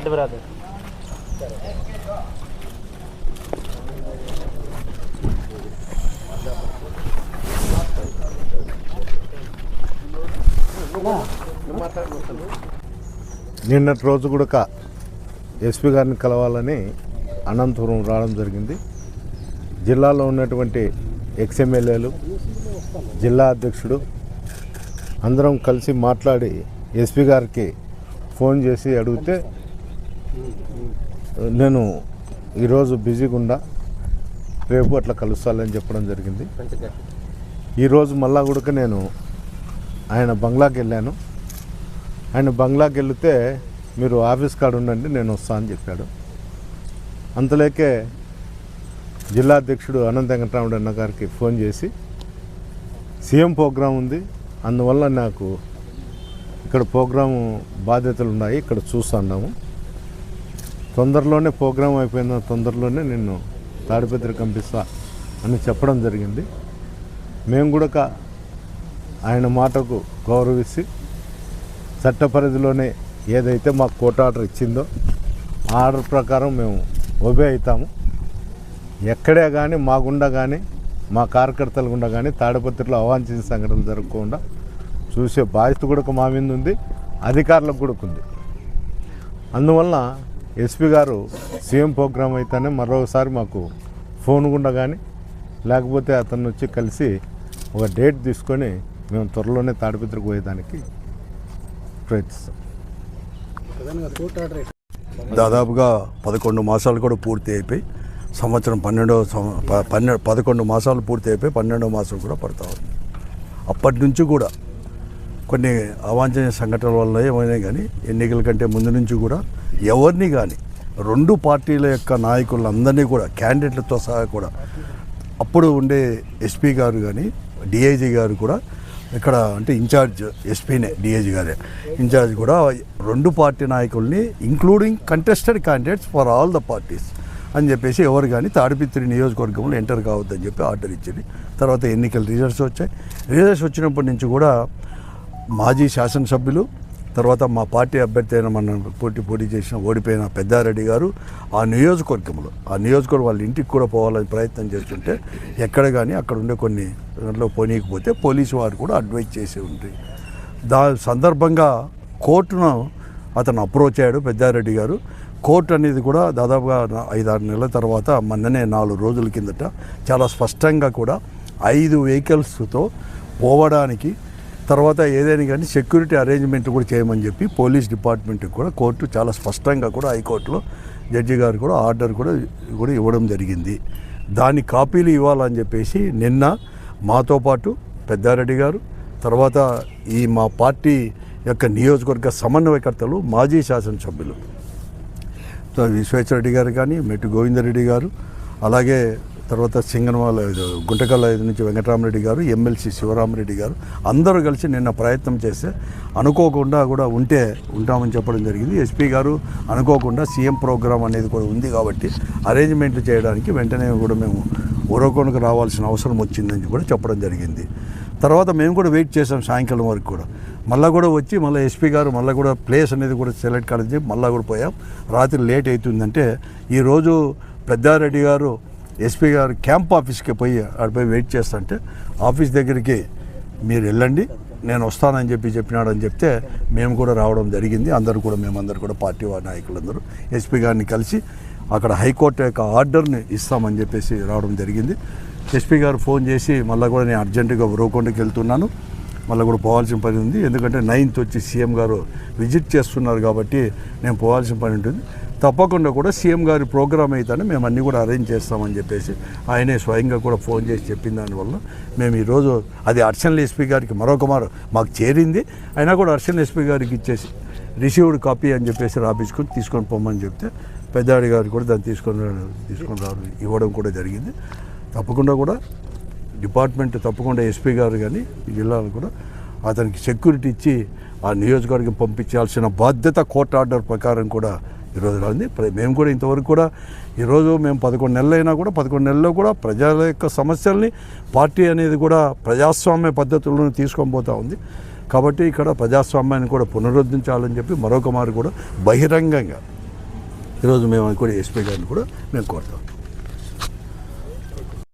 నడ్డు brother నిన్నటి రోజు కూడా ఎస్పీ గారిని కలవాలని అనంతపురం రావడం జరిగింది. జిల్లాలో ఉన్నటువంటి ఎక్స్ఎమ్మెల్యేలు జిల్లా అధ్యక్షుడు అందరం కలిసి మాట్లాడి ఎస్పీ గారికి ఫోన్ చేసి అడిగితే నేను ఈరోజు బిజీగా ఉండా రేపు అట్లా కలుస్తానని చెప్పడం జరిగింది. ఈరోజు మళ్ళా కూడా నేను ఆయన బంగ్లాకి వెళ్ళాను ఆయన బంగ్లాకి వెళితే మీరు ఆఫీస్ కాడ ఉండండి నేను వస్తా అని చెప్పాడు. అంతలేకే జిల్లా అధ్యక్షుడు అనంత వెంకటరాముడు అన్న గారికి ఫోన్ చేసి సీఎం ప్రోగ్రాం ఉంది అందువల్ల నాకు ఇక్కడ ప్రోగ్రాము బాధ్యతలు ఉన్నాయి ఇక్కడ చూస్తున్నాము తొందరలోనే ప్రోగ్రాం అయిపోయిన తొందరలోనే నిన్ను తాడిపత్రి కంపిస్తా అని చెప్పడం జరిగింది. మేము కూడా ఆయన మాటకు గౌరవించి చట్ట పరిధిలోనే ఏదైతే మాకు కోర్టు ఆర్డర్ ఇచ్చిందో ఆ ఆర్డర్ ప్రకారం మేము ఒబే అవుతాము. ఎక్కడే కానీ మా గుండా కానీ మా కార్యకర్తల గుండా కానీ తాడిపత్రిలో అవాంఛిత సంఘటనలు జరగకుండా చూసే బాధ్యత కూడా మా మీద ఉంది అధికారులకు కూడా ఉంది. అందువలన ఎస్పీ గారు సీఎం ప్రోగ్రామ్ అయితేనే మరొకసారి మాకు ఫోన్ గుండా కానీ లేకపోతే అతను వచ్చి కలిసి ఒక డేట్ తీసుకొని మేము త్వరలోనే తాడిపత్రికి పోయేదానికి ప్రయత్నిస్తాం. దాదాపుగా పదకొండు మాసాలు కూడా పూర్తి అయిపోయి సంవత్సరం పన్నెండవ పన్నెండు పదకొండు మాసాలు పూర్తి అయిపోయి పన్నెండో మాసం కూడా పడతా ఉంది. అప్పటి నుంచి కూడా కొన్ని అవాంఛనీయ సంఘటనల వల్ల ఏమైనా కానీ ఎన్నికల కంటే ముందు నుంచి కూడా ఎవరిని కానీ రెండు పార్టీల యొక్క నాయకులందరినీ కూడా క్యాండిడేట్లతో సహా కూడా అప్పుడు ఉండే ఎస్పీ గారు కానీ డిఐజీ గారు కూడా ఇక్కడ అంటే ఇన్ఛార్జ్ ఎస్పీనే డిఐజీ గారే ఇన్ఛార్జ్ కూడా రెండు పార్టీ నాయకుల్ని including contested candidates for all the parties అని చెప్పేసి ఎవరు కానీ తాడిపిత్రి నియోజకవర్గంలో ఎంటర్ కావద్దని చెప్పి ఆర్డర్ ఇచ్చింది. తర్వాత ఎన్నికల రిజల్ట్స్ వచ్చాయి. రిజల్ట్స్ వచ్చినప్పటి నుంచి కూడా మాజీ శాసనసభ్యులు తర్వాత మా పార్టీ అభ్యర్థి అయిన మన పోటీ పోటీ చేసిన ఓడిపోయిన పెద్దారెడ్డి గారు ఆ నియోజకవర్గంలో ఆ నియోజకవర్గం వాళ్ళ ఇంటికి కూడా పోవాలని ప్రయత్నం చేస్తుంటే ఎక్కడ కానీ అక్కడ ఉండే కొన్ని దాంట్లో పోనీయకపోతే పోలీసు వారు కూడా అడ్వైజ్ చేసి ఉంటుంది దా సందర్భంగా కోర్టును అతను అప్రోచ్ అయ్యాడు పెద్దారెడ్డి గారు. కోర్టు అనేది కూడా దాదాపుగా ఐదారు నెలల తర్వాత మొన్ననే నాలుగు రోజుల కిందట చాలా స్పష్టంగా కూడా ఐదు వెహికల్స్తో పోవడానికి తర్వాత ఏదైనా కానీ సెక్యూరిటీ అరేంజ్మెంట్ కూడా చేయమని చెప్పి పోలీస్ డిపార్ట్మెంట్కి కూడా కోర్టు చాలా స్పష్టంగా కూడా హైకోర్టులో జడ్జి గారు కూడా ఆర్డర్ కూడా కూడా ఇవ్వడం జరిగింది. దాని కాపీలు ఇవ్వాలని చెప్పేసి నిన్న మాతో పాటు పెద్దారెడ్డి గారు తర్వాత ఈ మా పార్టీ యొక్క నియోజకవర్గ సమన్వయకర్తలు మాజీ శాసనసభ్యులు. విశ్వేశ్వరరెడ్డి గారు కానీ మెట్టు గోవిందరెడ్డి గారు అలాగే తర్వాత సింగనవాల గుంటకల్ ఐదు నుంచి వెంకటరామరెడ్డి గారు ఎమ్మెల్సీ శివరామరెడ్డి గారు అందరూ కలిసి నిన్న ప్రయత్నం చేస్తే అనుకోకుండా కూడా ఉంటే ఉంటామని చెప్పడం జరిగింది. ఎస్పీ గారు అనుకోకుండా సీఎం ప్రోగ్రాం అనేది కూడా ఉంది కాబట్టి అరేంజ్మెంట్లు చేయడానికి వెంటనే కూడా మేము ఊరకొండకు రావాల్సిన అవసరం వచ్చిందని కూడా చెప్పడం జరిగింది. తర్వాత మేము కూడా వెయిట్ చేసాం సాయంకాలం వరకు కూడా. మళ్ళీ కూడా వచ్చి మళ్ళీ ఎస్పీ గారు మళ్ళీ కూడా ప్లేస్ అనేది కూడా సెలెక్ట్ కాలేదు చెప్పి మళ్ళీ కూడా పోయాం. రాత్రి లేట్ అవుతుందంటే ఈరోజు పెద్దారెడ్డి గారు ఎస్పీ గారు క్యాంప్ ఆఫీస్కి పోయి ఆడిపోయి వెయిట్ చేస్తుంటే ఆఫీస్ దగ్గరికి మీరు వెళ్ళండి నేను వస్తానని చెప్పి చెప్పినాడని చెప్తే మేము కూడా రావడం జరిగింది. అందరూ కూడా మేమందరూ కూడా పార్టీ నాయకులందరూ ఎస్పీ గారిని కలిసి అక్కడ హైకోర్టు యొక్క ఆర్డర్ని ఇస్తామని చెప్పేసి రావడం జరిగింది. ఎస్పీ గారు ఫోన్ చేసి మళ్ళీ కూడా నేను అర్జెంటుగా ఉరవకొండకి వెళ్తున్నాను. మళ్ళీ కూడా పోవాల్సిన పని ఉంది. ఎందుకంటే నైన్త్ వచ్చి సీఎం గారు విజిట్ చేస్తున్నారు కాబట్టి నేను పోవాల్సిన పని ఉంటుంది. తప్పకుండా కూడా సీఎం గారి ప్రోగ్రామ్ అయితేనే మేము అన్నీ కూడా అరేంజ్ చేస్తామని చెప్పేసి ఆయనే స్వయంగా కూడా ఫోన్ చేసి చెప్పిన దానివల్ల మేము ఈరోజు అది అర్చనల్ ఎస్పీ గారికి మరొక మారు మాకు చేరింది. అయినా కూడా అర్చనల్ ఎస్పీ గారికి ఇచ్చేసి రిసీవ్డ్ కాపీ అని చెప్పేసి రాపించుకొని తీసుకొని పోమని చెప్తే పెద్దాడి గారు కూడా దాన్ని తీసుకొని తీసుకొని రావడం ఇవ్వడం కూడా జరిగింది. తప్పకుండా కూడా డిపార్ట్మెంట్ తప్పకుండా ఎస్పీ గారు కానీ ఈ జిల్లాలో కూడా అతనికి సెక్యూరిటీ ఇచ్చి ఆ నియోజకవర్గం పంపించాల్సిన బాధ్యత కోర్టు ఆర్డర్ ప్రకారం కూడా ఈరోజు రాంది. మేము కూడా ఇంతవరకు కూడా ఈరోజు మేము పదకొండు నెలలు అయినా కూడా పదకొండు నెలల్లో కూడా ప్రజల యొక్క సమస్యల్ని పార్టీ అనేది కూడా ప్రజాస్వామ్య పద్ధతులను తీసుకొని పోతా ఉంది. కాబట్టి ఇక్కడ ప్రజాస్వామ్యాన్ని కూడా పునరుద్ధరించాలని చెప్పి మరొక మారు కూడా బహిరంగంగా ఈరోజు మేము కూడా ఎస్పీ గారిని కూడా మేము కోరుతాం.